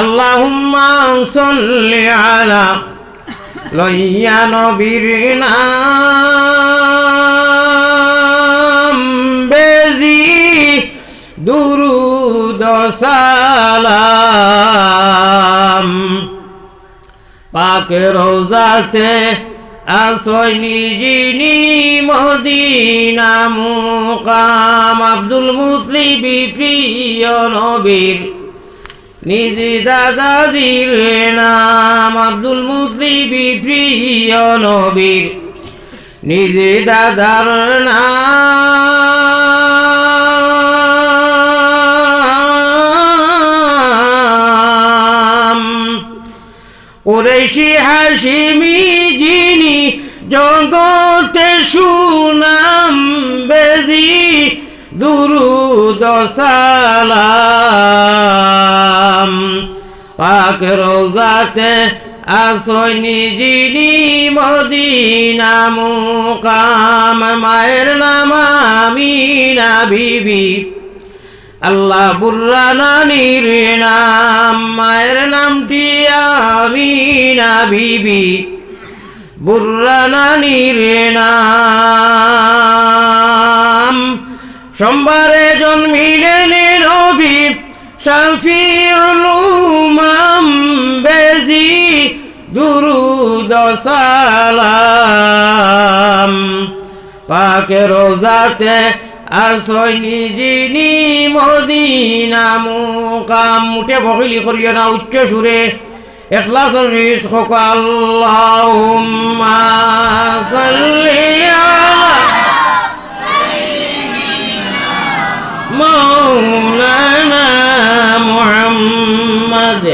আল্লাহুম্মা সাল্লি আলা লইয়া নবীর নাম বেজি দুরুদ সালাম। পাক রোজাতে আসনি যিনি মদিনা মুকাম। আব্দুল মুসলিবি প্রিয় নবীর নিজ দাদাজির নাম আব্দুল মুসলিবি প্রিয় নবীর। নিজ দাদার নাম ওরেশি হাসিমি যিনি জগতে সুনাম বেজি দুরুদ সালাম। পাক রোজাতে আসনি যিনি মদিনা মুকাম, মায়ের নাম আমিনা বিবি আল্লাহ বুর্রা নানির নাম, মায়ের নামটি আমিনা বিবি বুর্রা নানির নাম, সোমবারে জন্মিলেন নবী। শফিউল উমাম বেজি দুরুদ সালাম। পাকে রোজাতে আসনি যিনি মদিনা মুকাম। মুঠে বকিলি করিও না উচ্চ সুরে। এখলাস শহীদ হোক আল্লাহুম্মা সাল্লি আলা مولانا محمد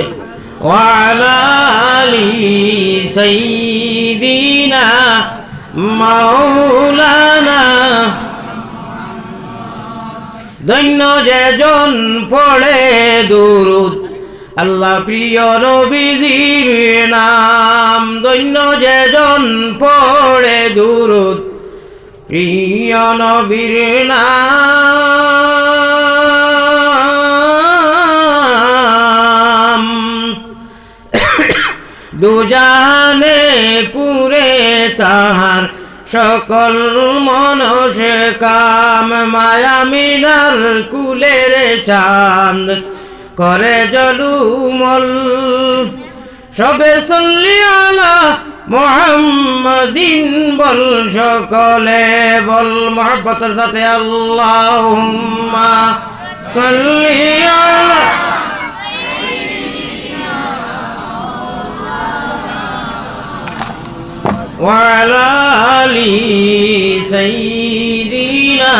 وعلى آل سيدنا مولانا ধন্য যেজন পড়ে দুরুদ আল্লাহ প্রিয় নবীজির নাম ধন্য যেজন পড়ে দুরুদ প্রিয় নবীর নাম দুজানে পুরে তাহার সকল মনসে কাম মায়া মিনার কুলের চাঁদ করে জলুমল। সবে সল্লি আলা মোহাম্মদিন বল, সকলে বল, মোহাব্বতের সাথে আল্লাহ সাল্লি আলা وعلى آل سيدنا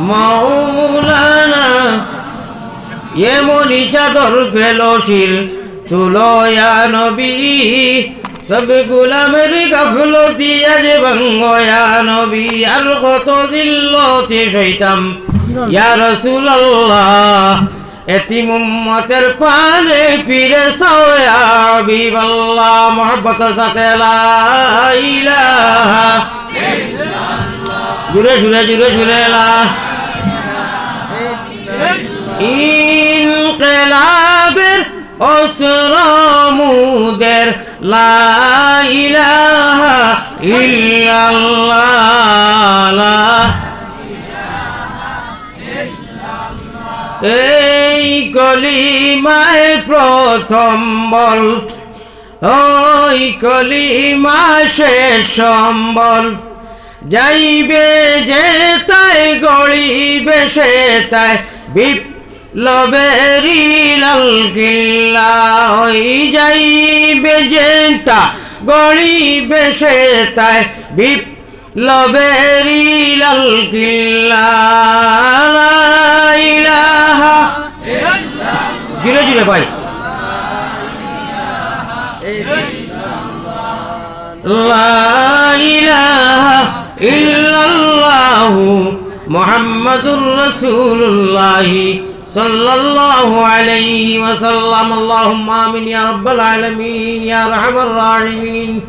مولانا এমনি চাদর ফেলসির তুলয়া নবী সব গুলামের গাফলতি আজ ভাঙ্গয়া নবী আর কত দিল্লতে সইতাম ইয়া রাসূলুল্লাহ এতিম উম্মতের পানে পিরে সয়া বিবাল্লাহ মোহব্বতের সাথে জুড়ে জুড়ে জুড়ে জুড়ে ইনকেলাবের অসরমুদের লা ইল্লাল্লাহ। এই কলিমায় প্রথম বল, ওই কলিমা শেষ সম্বল যাইবে যে তাই, গড়িবে সে তাই বিপ্লবেরি লাল কিল্লা ওই যাইবে যে তা, গড়িবে সে তাই বিপ্লবেরি লাল কিল্লা। ইলাহা لا إله إلا الله محمد رسول الله صلى الله عليه وسلم. اللهم آمين يا رب العالمين يا رحم الراحمين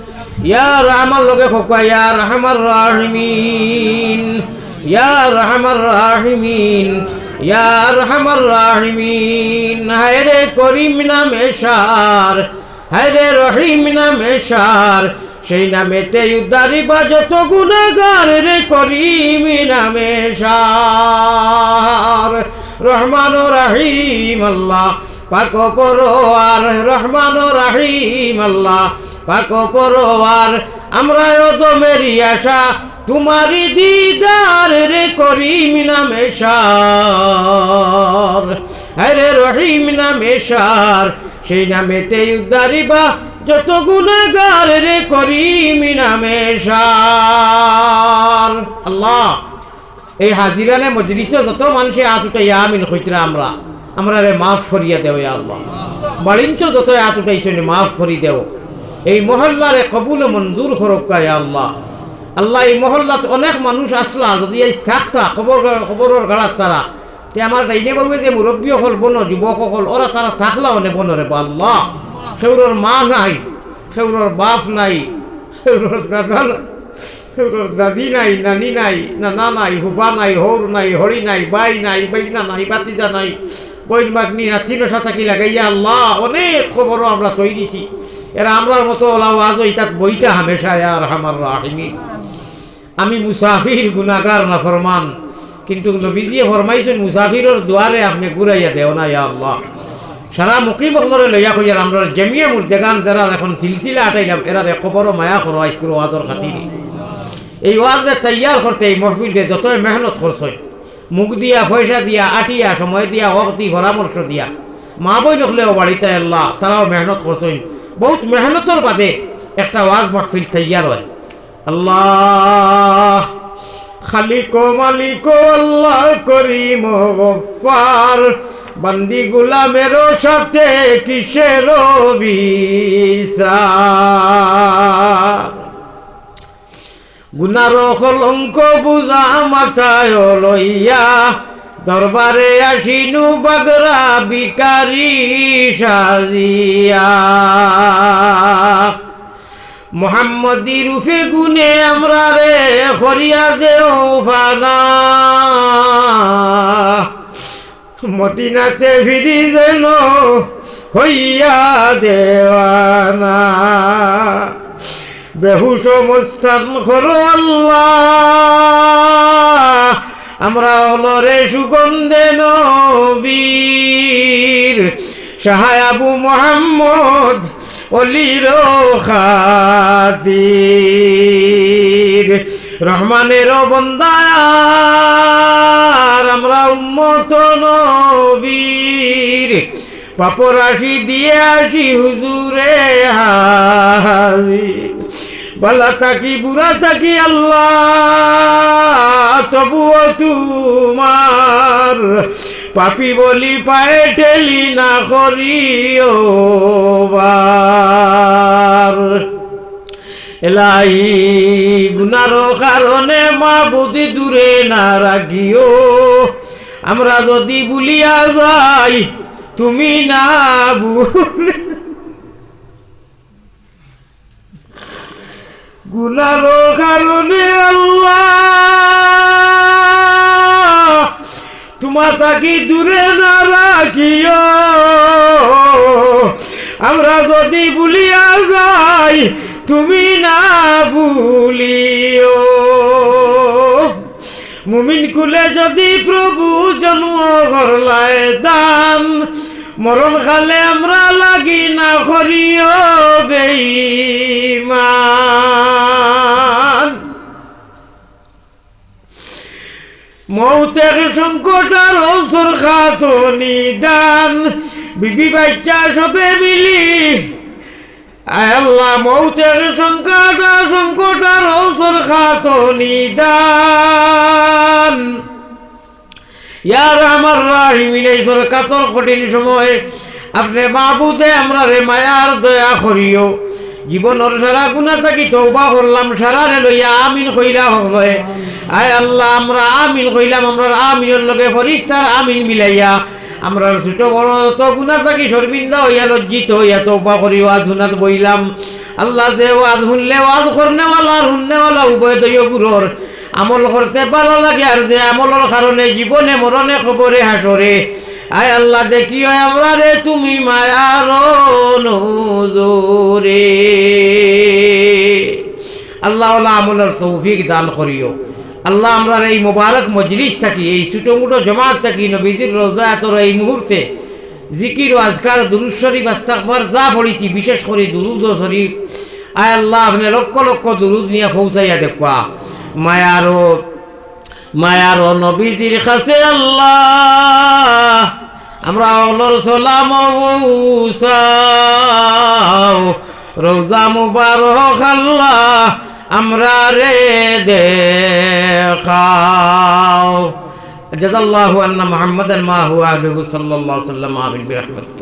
يا رحم الله يا رحم الراحمين, يا رحم الراحمين. ইয়ার হামার রাহিমিন হায়রে করিম নামে সার হায়রে রহিম নামে সার, সেই নামেতে উদ্ধারি বা যত গুণাগার রে করিম নামে সার। রহমান রাহিম আল্লাহ, পাক পরোয়ার, রহমান রাহিম আল্লাহ, পাক পরোয়ার আমরা দমেরি আশা তোমারি দিদার রে করিম নামে সার। হরে রহিম নামে সার। সেই নামেতে উদ্ধারিবা যত গুণাগার রে করিম নামে সার। আল্লাহ, এই হাজিরানে মজলিস যত মানুষে হাত উঠাই, আমিন হইতরা আমরা। আমরা রে মাফ করিয়া দেও আল্লাহ। বাড়িন তো যত হাত উঠাইছ মাফ করি দেও। এই মহল্লারে কবুল মঞ্জুর হরক্কা আল্লাহ। আল্লাহ এই মহল্লাত অনেক মানুষ আসলা, যদি এই থাকতা, খবর খবরের গাড়াত তারা। তে আমার ডাইনে বাবু যে মুরব্বী হল বন, যুবক হল, ওরা তারা থাকলা অনে বনরে, বা আল্লাহ, সেউরর মা নাই, সেউরর বাপ নাই, সেউরর দাদা সেউরর দাদি নাই, নানি নাই, নানা নাই, হুফা নাই, হৌর নাই, হরি নাই, বাই নাই, বাইনা নাই, বাতিজা নাই, বইন বাগনি হাতিনো সাথে কি লাগাইয়া আল্লাহ, অনেক খবরও আমরা তৈরিছি। এরা আমরার মতো ওলাও আজ ইতাক বইটা হামেশা আর হামার রাহিনী আমি মুসাফির গুনাগার না ফরমান। কিন্তু নবীজিয়ে ফরমাইছেন মুসাফিরের দুয়ারে আপনি ঘুরাইয়া দেও না, ইয়া আল্লাহ। সারা মুকিম অকলরে লইয়া কইয়ার আমরা জমিয়া মুর্দেগান যারা এখন সিলসিলা আটাইলাম এরার খবরও মায়া করো আইসকুর ওয়াদর খাতিরে। এই ওয়াজরে তৈয়ার করতে এই মহফিলকে যতই মেহনত করছে মুখ দিয়া, পয়সা দিয়া, আটিয়া, সময় দিয়া অক্তি পরামর্শ দিয়া মা বই নকলেও বাড়িতে আল্লাহ, তারাও মেহনত করছেন বহুত মেহনতর বাদে একটা ওয়াজ মহফিল তৈয়ার হয়। আল্লাহ, খালিক, মালিক, আল্লাহ করিম গফার বান্দি গুলামের সাথে কিসের গুনার কলঙ্ক বুঝা মাথায় লইয়া দরবারে আসিনু বাগরা বিকারি সাজিয়া। মোহাম্মদি রূপে গুনে আমরা রে খরিয়া দেও ফানা মদিনাতে ফিরি যেন হইয়া দেওয়ানা। বেহুশ মুস্তান করো আল্লাহ। আমরা অলরে সুগন্ধে নবীর। সাহায় আবু মোহাম্মদ অলির খাতির। রহমানের বন্দায়ার আমরা উম্মত নবীর। পাপরাশি দিয়ে আসি হুজুরে হাজির। বালা তাকি বুড়া তাকি আল্লাহ, তবুও তোমার পাপি বলি পায়ে ঠেলি না করিও এলাই গুনার কারণে মা বুদ্ধি দূরে না রাখিও আমরা যদি ভুলিয়া যাই, তুমি না ভুলে গুনার কারণে আল্লাহ তোমা তাকি দূরে না রাখিও? আমরা যদি ভুলিয়া যাই, তুমি না ভুলিও। মুমিন কুলে যদি প্রভু জন্ম করলায় দান মরণ খালে আমরা লাগি না করিও বেঈমান। মৌতের সংকট আর ঔসর খাতো নিদান। বিবি বাচ্চা সবে মিলি। আল্লাহ, মৌতের সংকট আর সংকট আর ঔসর খাতো নিদান। ইয়ার আমার রাহিমিন এই কাতর কঠিন সময় আপনি মাহবুদে আমরা রে মায়ার দয়া করিও। জীবনের সারা গুণা থাকি তৌবা করলাম, সারা রে লইয়া আমিন কইলা হলে। আয় আল্লাহ, আমরা আমিন কইলাম আমরা আমিনের লগে ফরিস্তার আমিন মিলাইয়া। আমরা ছোট বড় তো গুণা থাকি, শর্মিন্দা হইয়া, লজ্জিত হইয়া তৌবা করি, ওয়াজ হুনাত বইলাম। আল্লাহ যে ওয়াজ শুনলে ওয়াজ করনেওয়ালা আর শুননেওয়ালা, উভয় দৈয় গুরুর। আমল করতে ভালো লাগে, আর যে আমলের কারণে জীবনে, মরণে খবরে হাসরে। আয় আল্লাহ দেখিও আমরা রে, তুমি মায়ার নজরে। আল্লাহ আমলের তৌফিক দান করিও। আল্লাহ আমরা এই মোবারক মজলিস থাকি, এই ছোটো মুটো জমাত থাকি, নবীজির রোজা তোর এই মুহূর্তে। জিকির ও আজকার দুরুদ শরীফ আস্তাকবার যা পড়িছি, বিশেষ করে দুরুদ ও শরীফ। আয় আল্লাহ, আপনি লক্ষ লক্ষ দুরুদ নিয়ে পৌঁছাইয়া দেখুয়া মায়ারও মায়ারও নবীজির কাছে আল্লাহ, আমরা অলর সালাম রোজা মুবারক আল্লাহ আমরা রে দেখাও جزا الله أن محمدا ما هو أهله صلى الله عليه وسلم آمين برحمتك